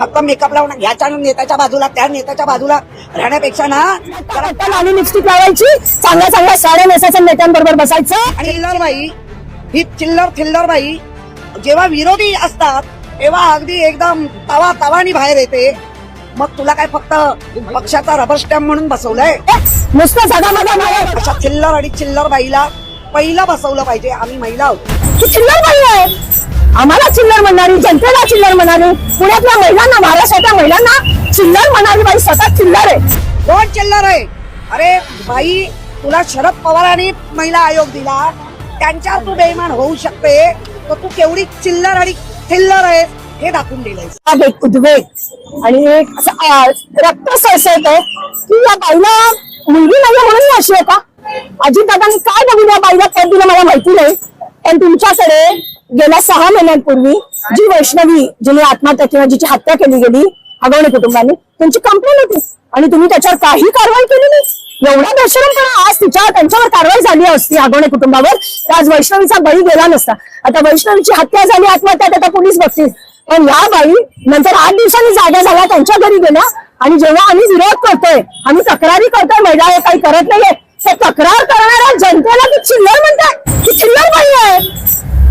फक्त मेकअप लावून ह्याच्या नेत्याच्या बाजूला त्या नेत्याच्या बाजूला राहण्यापेक्षा ना लाली लिपस्टिक लावायची. चांगल्या चांगल्या साड्या नेसायच्या नेत्यांबरोबर बसायचं. आणि चिल्लर बाई ही चिल्लर थिल्लर बाई जेव्हा विरोधी असतात तेव्हा अगदी एकदम तवा तवानी बाहेर येते. मग तुला काय फक्त पक्षाचा रबर स्टॅम्प म्हणून बसवलंय? नुसतं जगामध्ये मला अशा चिल्लर आणि चिल्लर बाईला पहिलं बसवलं पाहिजे. आम्ही महिला आहोत. चिल्लर बाई आहे. आम्हाला चिल्लर म्हणणारी जनतेला चिल्लर म्हणणारी पुण्यातल्या महिलांना महाराष्ट्रातल्या महिलांना चिल्लर म्हणणारी बाई स्वतः चिल्लर आहे. कोण चिल्लर आहे? अरे बाई तुला शरद पवारांनी महिला आयोग दिला. त्यांच्यावर तू बेईमान होऊ शकते तर तू केवढी चिल्लर आणि थिल्लर आहे हे दाखवून दिलंय राग, एक उद्वेग आणि एक रक्त सळसळत आहे की या बाईला मुलगी नाही म्हणून अशी आहे का अजितदादांनी काय बघून या बाईला पद दिलं मला माहिती नाही. पण तुमच्याकडे गेल्या सहा महिन्यांपूर्वी जी वैष्णवी जिने आत्महत्या किंवा जिची हत्या केली गेली अगवणे कुटुंबाने त्यांची कंप्लेंट होती. आणि तुम्ही त्याच्यावर काही कारवाई केली नाही. एवढा बेशरमपणा आज तिच्या त्यांच्यावर कारवाई झाली असती आगवणे कुटुंबावर. तर आज वैष्णवीचा बळी गेला नसता. आता वैष्णवीची हत्या झाली आत्महत्या आता पोलीस बघतील. पण या बाई नंतर आठ दिवसांनी जागा झाला त्यांच्या घरी गेल्या. आणि जेव्हा आम्ही विरोध करतोय आम्ही तक्रारी करतोय महिला काही करत नाहीये ते तक्रार करणाऱ्या जनतेला ती चिल्लर म्हणतात.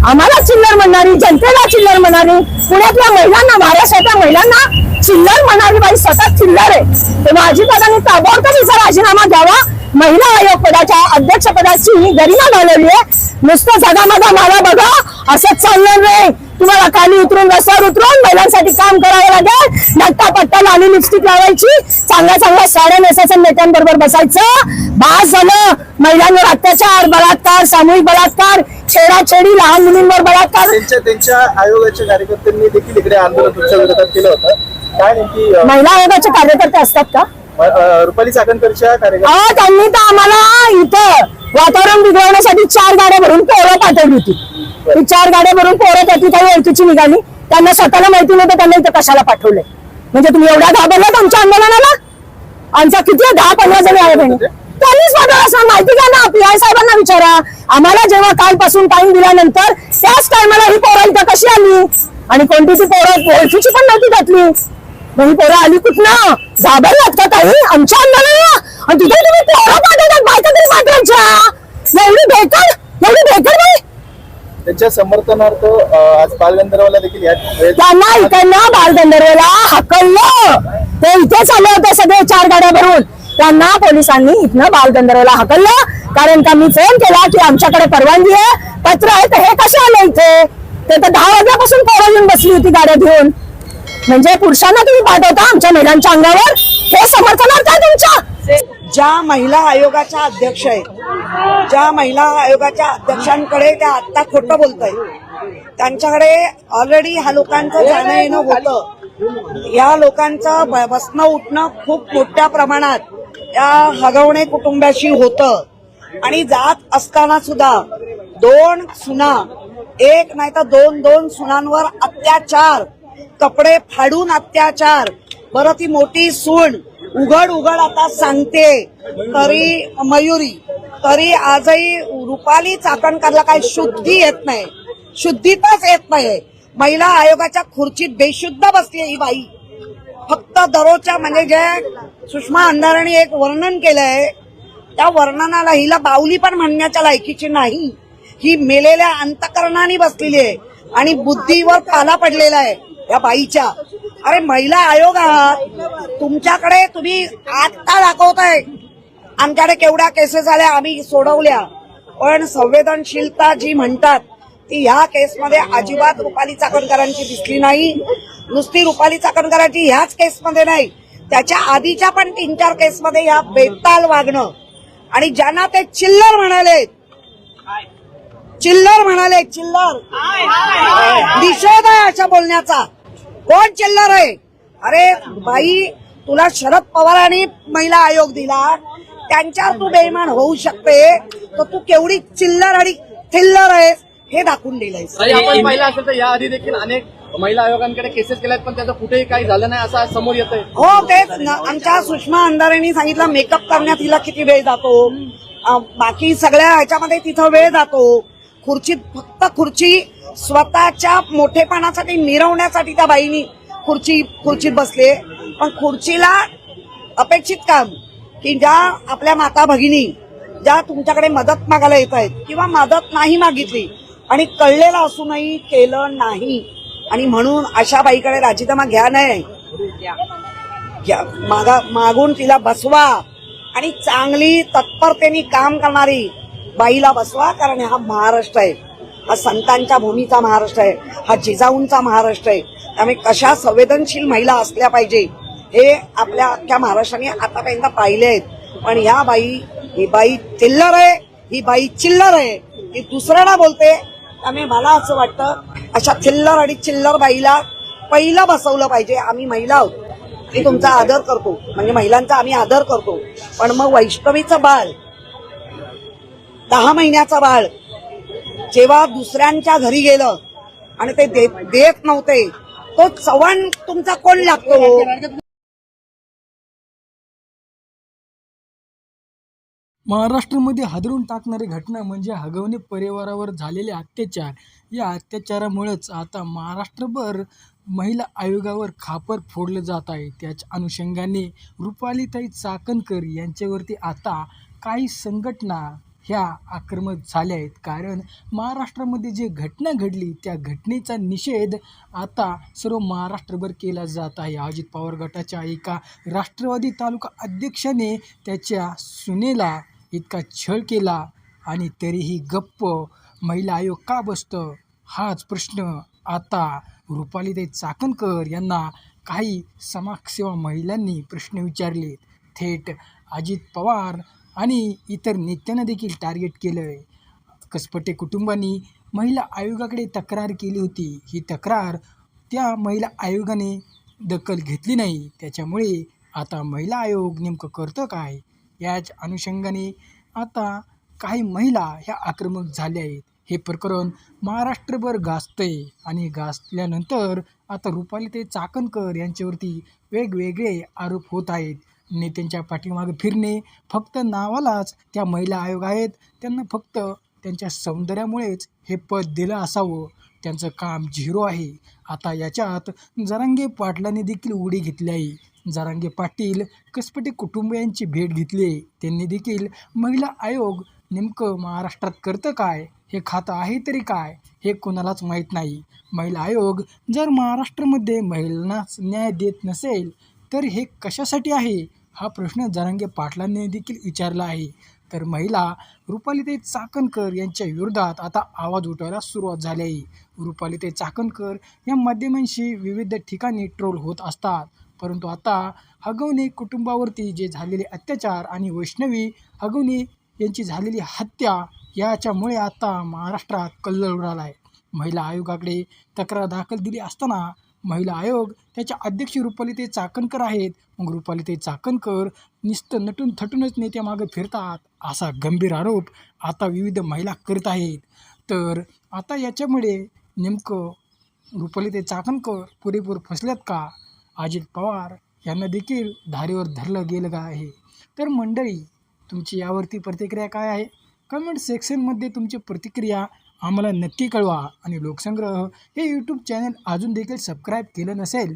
आम्हाला चिल्लर म्हणणारी जनतेला चिल्लर म्हणणारी पुण्यातल्या महिलांना महाराष्ट्रातल्या महिलांना चिल्लर म्हणणारी बाई स्वतः चिल्लर आहे. तेव्हा अजितदादांनी ताबडतोब हिचा राजीनामा द्यावा. महिला आयोग पदाच्या अध्यक्ष पदाची ही गरिमा घालवली आहे. नुसतं जगामध्ये मला बघा असंच चालणार नाही. तुम्हाला खाली उतरून रस्त्यावर उतरून महिलांसाठी काम करावं लागेल. नट्टा पट्टा लाली लिपस्टिक लावायची. चांगल्या चांगल्या साड्या नेसायच्या नेत्यांबरोबर बसायचं. बास झालं. महिलांवर अत्याचार बलात्कार सामूहिक बलात्कार छेडाछेडी लहान मुलींवर बलात्कार. त्यांच्या त्यांच्या आयोगाच्या कार्यकर्त्यांनी देखील इकडे आंदोलन तुमच्या विरोधात केलं होतं. काय नेमकी महिला आयोगाचे कार्यकर्ते असतात का? रुपाली चाकणकरच्या अहो त्यांनी तर आम्हाला इथं वातावरण बिघडवण्यासाठी चार गाड्या भरून पोरं पाठवली होती. ती चार गाड्या भरून पोरं त्याची काही ओळखीची निघाली. त्यांना स्वतःला माहिती नव्हतं त्यांना इथं कशाला पाठवलंय. म्हणजे तुम्ही एवढ्या घाबरलात आमच्या आंदोलनाला? आमचा किती दहा पंधरा जण आहे बहिणी त्यांनीच पाठवलं असं माहिती घ्या ना पी आय साहेबांना विचारा. आम्हाला जेव्हा कालपासून टाइम दिल्यानंतर त्याच टायमाला ही पोरं इथं कशी आली? आणि कोणती ती पोरं ओळखीची पण नव्हती त्यातली मग ही पोरं आली कुठनं? घाबरलात का काही आमच्या आंदोलनाला आणि तिथे तुम्ही पोरं पाठवतात बायका तरी पाठवायच्या. एवढी बेकार एवढी बेकार बाई? त्यांच्या समर्थनार्थ अ, आज बालगंधर्वाला देखील या वेळेत त्यांना इकडनं बालगंधर्वला हकललं. ते इथेच आले होते सगळे चार गाड्या भरून. त्यांना पोलिसांनी इथनं बालगंधर्वला हकललं. कारण का मी फोन केला की आमच्याकडे परवानगी आहे. पत्र आहे तर हे कसे आले इथे? ते तर दहा वाजल्यापासून पोरं घेऊन बसली होती गाड्या घेऊन. म्हणजे पुरुषांना तुम्ही पाठवता आमच्या महिलांच्या अंगावर? हे समर्थनार्थ आहे तुमच्या? ज्या महिला आयोगाच्या अध्यक्ष आहेत ज्या महिला आयोगाच्या अध्यक्षांकडे त्या आत्ता खोटं आहेत त्यांच्याकडे ऑलरेडी ह्या लोकांचं जाणं येणं होतं. या लोकांचं ब- बसणं उठणं खूप मोठ्या प्रमाणात या हगवणे कुटुंबाशी होतं. आणि जात असताना सुद्धा दोन सुना एक नाही तर दोन दोन सुनांवर अत्याचार कपडे फाडून अत्याचार. बरं ती मोठी सून. उघड उघड आता सांगते. तरी मयुरी. तरी आजही रुपाली चाकणकरला काही शुद्धी येत नाही. शुद्धीतच येत नाही. महिला आयोगाच्या खुर्चीत बेशुद्ध बसली ही बाई. फक्त दररोजच्या म्हणजे जे सुषमा अंधाराने एक वर्णन केलंय त्या वर्णनाला हिला बावली पण म्हणण्याच्या लायकीची नाही. ही मेलेल्या अंतकरणाने बसलेली आहे आणि बुद्धीवर पाला पडलेला आहे. या बाईच्या. अरे महिला आयोग आहात तुमच्याकडे तुम्ही आत्ता दाखवताय. आमच्याकडे केवढ्या केसेस आल्या आम्ही सोडवल्या. पण संवेदनशीलता जी म्हणतात ती ह्या केसमध्ये अजिबात रुपाली चाकणकरांची दिसली नाही. नुसती रुपाली चाकणकरांची ह्याच केसमध्ये नाही. त्याच्या आधीच्या पण तीन चार केसमध्ये ह्या बेताल वागणं. आणि ज्यांना ते चिल्लर म्हणाले चिल्लर म्हणाले चिल्लर. निषेध आहे अशा बोलण्याचा. कोण चिल्लर आहे? अरे बाई तुला शरद पवारांनी महिला आयोग दिला. त्यांच्यावर तू बेईमान होऊ शकते. तर तू केवढी चिल्लर आणि थिल्लर आहेस हे दाखवून दिलंय पाहिलं असेल तर याआधी देखील अनेक महिला आयोगांकडे केसेस केल्यात पण त्याचं कुठेही काही झालं नाही असं समोर येत हो तेच न- आमच्या सुषमा अंधारेंनी सांगितलं मेकअप करण्यात हिला किती वेळ जातो. बाकी सगळ्या ह्याच्यामध्ये तिथं वेळ जातो. खुर्चीत फक्त खुर्ची स्वतःच्या मोठेपणासाठी मिरवण्यासाठी त्या बाईनी खुर्ची खुर्चीत बसले. पण खुर्चीला अपेक्षित काम की ज्या आपल्या माता भगिनी ज्या तुमच्याकडे मदत मागायला येत आहेत किंवा मदत नाही मागितली आणि कळलेलं असूनही केलं नाही. आणि म्हणून अशा बाईकडे राजीनामा घ्या नाही घ्या. मागा मागून तिला बसवा. आणि चांगली तत्परतेने काम करणारी बाईला बसवा कारण हा महाराष्ट्र आहे. हा संतांच्या भूमीचा महाराष्ट्र आहे हा जिजाऊंचा महाराष्ट्र आहे. त्यामुळे कशा संवेदनशील महिला असल्या पाहिजे हे आपल्या अख्ख्या महाराष्ट्राने आतापर्यंत पाहिले आहेत. पण ह्या बाई ही बाई चिल्लर आहे ही बाई चिल्लर आहे ही दुसऱ्याला बोलते. त्यामुळे मला असं वाटतं अशा चिल्लर आणि चिल्लर बाईला पहिलं बसवलं पाहिजे आम्ही महिला आहोत. मी तुमचा आदर करतो म्हणजे महिलांचा आम्ही आदर करतो. पण मग वैष्णवीचं बाळ दहा महिन्याचं बाळ जेव्हा दुसऱ्यांच्या घरी गेलं आणि ते दे- देत नव्हते तो चव्हाण तुमचा कोण लागतो? महाराष्ट्रामध्ये हादरून टाकणारी घटना म्हणजे हगवणे परिवारावर झालेले अत्याचार. या अत्याचारामुळेच आता महाराष्ट्रभर महिला आयोगावर खापर फोडलं जात आहे. त्याच्या अनुषंगाने रुपालीताई चाकणकर यांच्यावरती आता काही संघटना ह्या आक्रमक झाल्या आहेत. कारण महाराष्ट्रामध्ये जे घटना घडली त्या घटनेचा निषेध आता सर्व महाराष्ट्रभर केला जात आहे. अजित पवार गटाच्या एका राष्ट्रवादी तालुका अध्यक्षाने त्याच्या सुनेला इतका छळ केला आणि तरीही गप्प महिला आयोग का बसतं? हाच प्रश्न आता रुपालीताई चाकणकर यांना काही समाजसेवा महिलांनी प्रश्न विचारले थेट अजित पवार आणि इतर नेत्यांना देखील टार्गेट केलं आहे कसपटे कुटुंबांनी महिला आयोगाकडे तक्रार केली होती. ही तक्रार त्या महिला आयोगाने दखल घेतली नाही. त्याच्यामुळे आता महिला आयोग नेमकं करतं काय? याच अनुषंगाने आता काही महिला ह्या आक्रमक झाल्या आहेत. हे प्रकरण महाराष्ट्रभर गाजतंय. आणि गाजल्यानंतर आता रुपाली ते चाकणकर यांच्यावरती वेगवेगळे आरोप होत आहेत. नेत्यांच्या पाठीमागे फिरणे फक्त नावालाच त्या महिला आयोग आहेत. त्यांना फक्त त्यांच्या सौंदर्यामुळेच हे पद दिलं असावं. त्यांचं काम झिरो आहे. आता याच्यात जरांगे पाटलांनी देखील उडी घेतली. आहे जरांगे पाटील कसपटे कुटुंबियांची भेट घेतली. आहे त्यांनी देखील महिला आयोग नेमकं महाराष्ट्रात करतं काय? हे खातं आहे तरी काय? हे कोणालाच माहीत नाही. महिला आयोग जर महाराष्ट्रामध्ये महिलांनाच न्याय देत नसेल तर हे कशासाठी आहे? हा प्रश्न जरांगे पाटलांनी देखील विचारला आहे. तर महिला रुपालीताई चाकणकर यांच्या विरोधात आता आवाज उठवायला सुरुवात झाली आहे. रुपालीताई चाकणकर या माध्यमांशी विविध ठिकाणी ट्रोल होत असतात. परंतु आता हगवणे कुटुंबावरती जे झालेले अत्याचार आणि वैष्णवी हगवणे यांची झालेली हत्या याच्यामुळे आता महाराष्ट्रात कल्लोळ उडाला आहे महिला आयोगाकडे तक्रार दाखल दिली असताना महिला आयोग त्याच्या अध्यक्ष रुपालीताई चाकणकर आहेत. मग रुपालीताई चाकणकर नुसतं नटून थटूनच नेत्यामागं फिरतात असा गंभीर आरोप आता विविध महिला करत आहेत. तर आता याच्यामुळे नेमकं रुपालीताई चाकणकर पुरेपूर फसल्यात का? अजित पवार यांना देखील धारेवर धरलं गेलं का आहे? तर मंडळी तुमची यावरती प्रतिक्रिया काय आहे? कमेंट सेक्शनमध्ये तुमची प्रतिक्रिया आम्हाला नक्की कळवा. आणि लोकसंग्रह हे यूट्यूब चॅनल अजून देखील सबस्क्राईब केलं नसेल